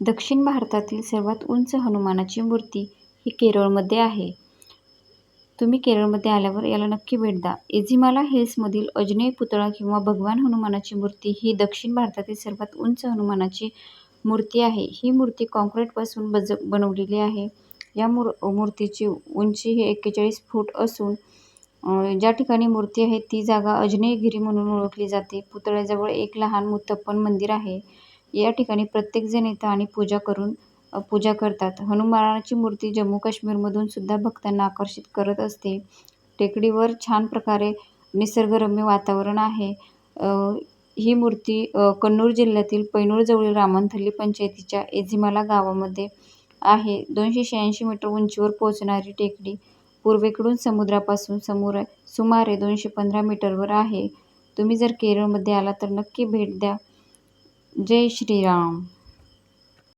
दक्षिण भारतातील सर्वात उंच हनुमानाची मूर्ती ही केरळमध्ये आहे. तुम्ही केरळमध्ये आल्यावर याला नक्की भेट द्या. एझिमाला हिल्समधील अजनेय पुतळा किंवा भगवान हनुमानाची मूर्ती ही दक्षिण भारतातील सर्वात उंच हनुमानाची मूर्ती आहे. ही मूर्ती कॉन्क्रीटपासून बज बनवलेली आहे. या मूर मूर्तीची उंची ही एक्केचाळीस फूट असून ज्या ठिकाणी मूर्ती आहे ती जागा अजनेयगिरी म्हणून ओळखली जाते. पुतळ्याजवळ एक लहान मुत्तप्पन मंदिर आहे. या ठिकाणी प्रत्येकजण येतं आणि पूजा करून पूजा करतात. हनुमानाची मूर्ती जम्मू काश्मीरमधून सुद्धा भक्तांना आकर्षित करत असते. टेकडीवर छान प्रकारे निसर्गरम्य वातावरण आहे. ही मूर्ती कन्नूर जिल्ह्यातील पैनूरजवळील रामंथल्ली पंचायतीच्या एझिमाला गावामध्ये आहे. दोनशे शहाऐंशी मीटर उंचीवर पोहोचणारी टेकडी पूर्वेकडून समुद्रापासून समोर सुमारे दोनशे पंधरा मीटरवर आहे. तुम्ही जर केरळमध्ये आला तर नक्की भेट द्या. जय श्रीराम.